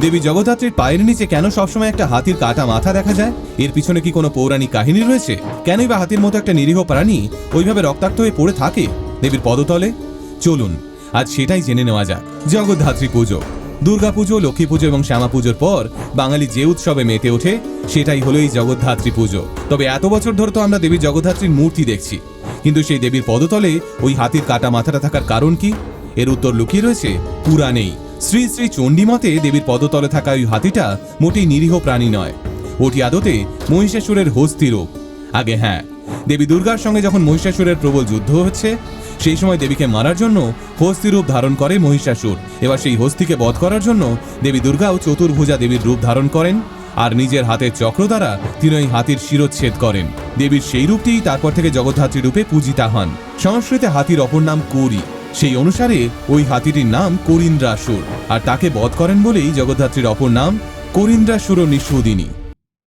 দেবী জগদ্ধাত্রীর পায়ের নিচে কেন সবসময় একটা হাতির কাটা মাথা দেখা যায়? এর পিছনে কি কোনো পৌরাণিক কাহিনী রয়েছে? কেনই বা হাতির মতো একটা নিরীহ প্রাণী ওইভাবে রক্তাক্ত হয়ে পড়ে থাকে দেবীর পদতলে? চলুন, আজ সেটাই জেনে নেওয়া যাক। জগদ্ধাত্রী পুজো। দুর্গাপুজো লক্ষ্মী পুজো এবং শ্যামা পুজোর পর বাঙালি যে উৎসবে মেতে ওঠে, সেটাই হলো এই জগদ্ধাত্রী পুজো। তবে এত বছর ধরে তো আমরা দেবী জগদ্ধাত্রীর মূর্তি দেখছি। কিন্তু সেই দেবীর পদতলে ওই হাতির কাটা মাথাটা থাকার কারণ কি? এর উত্তর লুকিয়ে রয়েছে পুরাণেই শ্রী শ্রী চণ্ডীমতে দেবীর পদতলে থাকা ওই হাতিটা মোটেই নিরীহ প্রাণী নয়। ওটি আদতে মহিষাসুরের হস্তি রূপ। আগে হ্যাঁ দেবী দুর্গার সঙ্গে যখন মহিষাসুরের প্রবল যুদ্ধ হচ্ছে, সেই সময় দেবীকে মারার জন্য হস্তি রূপ ধারণ করে মহিষাসুর। এবার সেই হস্তিকে বধ করার জন্য দেবী দুর্গাও চতুর্ভুজা দেবীর রূপ ধারণ করেন আর নিজের হাতের চক্র দ্বারা তিনি ওই হাতির শিরোচ্ছেদ করেন। দেবীর সেই রূপটিই তারপর থেকে জগদ্ধাত্রী রূপে পূজিতা হন। সংস্কৃতে হাতির অপর নাম কৌরি সেই অনুসারে ওই হাতিটির নাম করিন্দ্রাসুর, আর তাকে বধ করেন বলেই জগদ্ধাত্রীর অপর নাম করিন্দ্রাসুর নিঃসুদিনী।